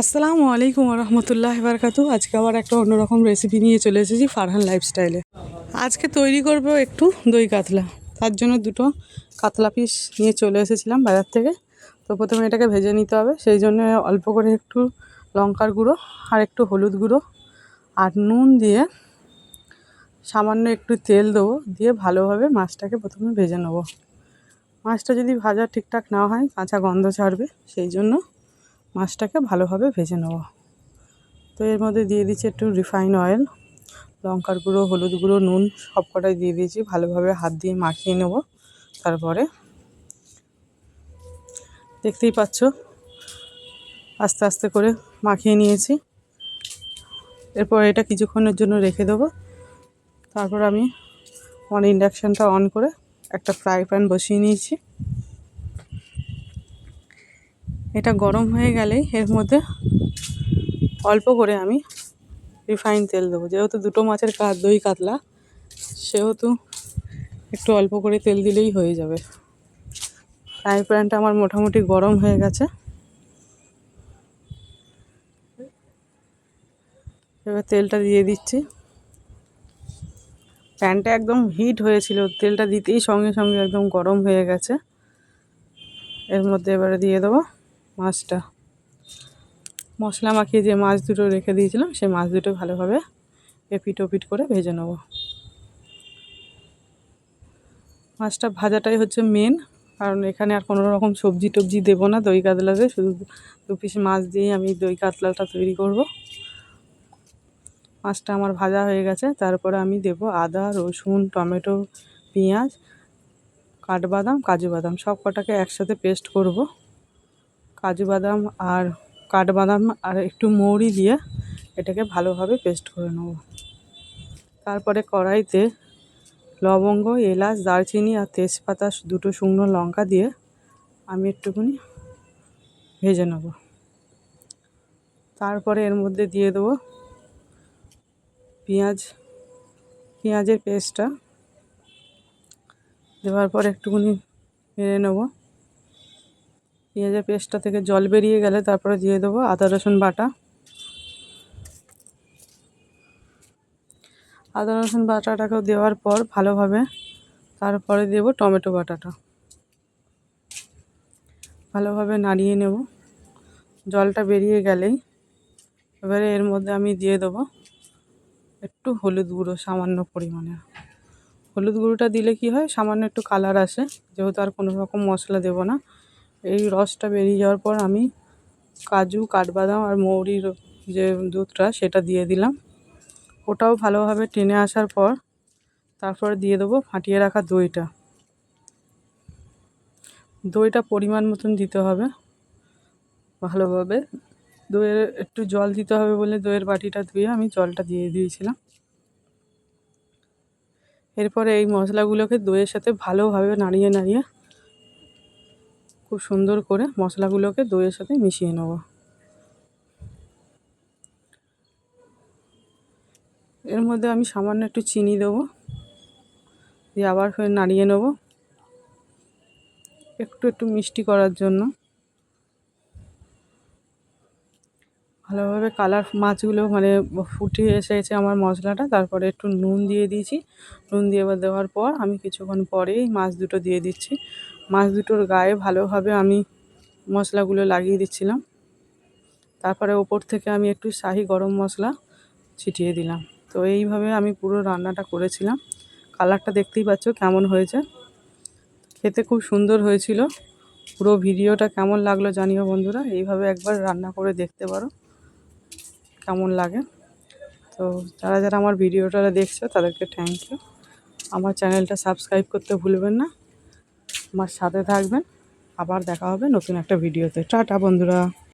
আসসালামু আলাইকুম রহমতুল্লাহ বারকাতু আজকে আবার একটা অন্যরকম রেসিপি নিয়ে চলে এসেছি ফারহান লাইফস্টাইলে আজকে তৈরি করব একটু দই কাতলা। তার জন্য দুটো কাতলা পিস নিয়ে চলে এসেছিলাম বাজার থেকে। তো প্রথমে এটাকে ভেজে নিতে হবে। সেই জন্য অল্প করে একটু লঙ্কার গুঁড়ো আর একটু হলুদ গুঁড়ো আর নুন দিয়ে সামান্য একটু তেল দেবো। দিয়ে ভালোভাবে মাছটাকে প্রথমে ভেজে নেব। মাছটা যদি ভাজা ঠিকঠাক না হয়, কাঁচা গন্ধ ছাড়বে। সেই জন্য মাছটাকে ভালোভাবে ভেজে নেব। তো এর মধ্যে দিয়ে দিচ্ছি একটু রিফাইন অয়েল, লঙ্কার গুঁড়ো, হলুদ গুঁড়ো, নুন সব কটাই দিয়ে দিয়েছি, ভালোভাবে হাত দিয়ে মাখিয়ে নেব তারপরে। দেখতেই পাচ্ছ, আস্তে আস্তে করে মাখিয়ে নিয়েছি। এরপর এটা কিছুক্ষণের জন্য রেখে দেবো। তারপর আমি অন ইন্ডাকশানটা অন করে একটা ফ্রাই প্যান বসিয়ে নিয়েছি। এটা গরম হয়ে গেলেই এর মধ্যে অল্প করে আমি রিফাইন তেল দেবো। যেহেতু দুটো মাছের কা, দই কাতলা, সেহেতু একটু অল্প করে তেল দিলেই হয়ে যাবে। ফ্রাই প্যানটা আমার মোটামুটি গরম হয়ে গেছে। এবার তেলটা দিয়ে দিচ্ছি। প্যানটা একদম হিট হয়েছিল, তেলটা দিতেই সঙ্গে সঙ্গে একদম গরম হয়ে গেছে। এর মধ্যে এবারে দিয়ে দেবো মাছটা। মশলা মাখিয়ে যে মাছ দুটো রেখে দিয়েছিলাম, সেই মাছ দুটো ভালোভাবে এপিট ওপিট করে ভেজে নেব। মাছটা ভাজাটাই হচ্ছে মেন কারণ এখানে আর কোনো রকম সবজি টবজি দেবো না, দই কাতলাতে শুধু দু পিস মাছ দিয়েই আমি দই কাতলাটা তৈরি করব। মাছটা আমার ভাজা হয়ে গেছে, তারপরে আমি দেব আদা, রসুন, টমেটো, পেঁয়াজ, কাঠবাদাম, কাজু বাদাম, সব কটাকে একসাথে পেস্ট করব। কাজু বাদাম আর কাঠবাদাম আর একটু মৌরি দিয়ে এটাকে ভালোভাবে পেস্ট করে নেব। তারপরে কড়াইতে লবঙ্গ, এলাচ, দারচিনি আর তেজপাতা, দুটো শুকনো লঙ্কা দিয়ে আমি একটুখানি ভেজে নেব। তারপরে এর মধ্যে দিয়ে দেবো পেঁয়াজ। পেঁয়াজের পেস্টটা দেওয়ার পর একটুখানি নেড়ে নেব। পেঁয়াজের পেস্টটা থেকে জল বেরিয়ে গেলে তারপরে দিয়ে দেবো আদা, রসুন বাটা। আদা, রসুন বাটাটাকেও দেওয়ার পর ভালোভাবে তারপরে দেবো টমেটো বাটাটা। ভালোভাবে নাড়িয়ে নেব। জলটা বেরিয়ে গেলেই এবারে এর মধ্যে আমি দিয়ে দেবো একটু হলুদ গুঁড়ো সামান্য পরিমাণে। হলুদ গুঁড়োটা দিলে কি হয়? সামান্য একটু কালার আসে, যেহেতু আর কোনো রকম মশলা দেবো না। এই রসটা বেরিয়ে যাওয়ার পর আমি কাজু, কাঠবাদাম আর মৌরির যে দুধটা সেটা দিয়ে দিলাম। ওটাও ভালোভাবে টেনে আসার পর তারপরে দিয়ে দেবো ফাটিয়ে রাখা দইটা। দইটা পরিমাণ মতন দিতে হবে। ভালোভাবে দইয়ের একটু জল দিতে হবে বলে দইয়ের বাটিটা ধুয়ে আমি জলটা দিয়ে দিয়েছিলাম। এরপরে এই মশলাগুলোকে দইয়ের সাথে ভালোভাবে নাড়িয়ে নাড়িয়ে খুব সুন্দর করে মশলাগুলোকে দইয়ের সাথে মিশিয়ে নেব। এর মধ্যে আমি সামান্য একটু চিনি দেবো, দিয়ে আবার ফের নাড়িয়ে নেব। একটু একটু মিষ্টি করার জন্য। ভালোভাবে কালার মাছগুলো মানে ফুটে এসেছে আমার মশলাটা, তারপরে একটু নুন দিয়ে দিয়েছি। নুন দিয়ে দেওয়ার পর আমি কিছুক্ষণ পরেই মাছ দুটো দিয়ে দিচ্ছি। মাছ দুটোর গায়ে ভালোভাবে আমি মশলাগুলো লাগিয়ে দিচ্ছিলাম। তারপরে ওপর থেকে আমি একটু শাহি গরম মশলা ছিটিয়ে দিলাম। তো এইভাবে আমি পুরো রান্নাটা করেছিলাম। কালারটা দেখতেই পাচ্ছ কেমন হয়েছে। খেতে খুব সুন্দর হয়েছিল। পুরো ভিডিওটা কেমন লাগল জানিও বন্ধুরা। এইভাবে একবার রান্না করে দেখতে পারো। কেমন লাগে। তো যারা যারা আমার ভিডিওটা দেখছ তাদেরকে থ্যাংক ইউ আমার চ্যানেলটা সাবস্ক্রাইব করতে ভুলবেন না। আমার সাথে থাকবেন। আবার দেখা হবে নতুন একটা ভিডিওতে। টাটা বন্ধুরা।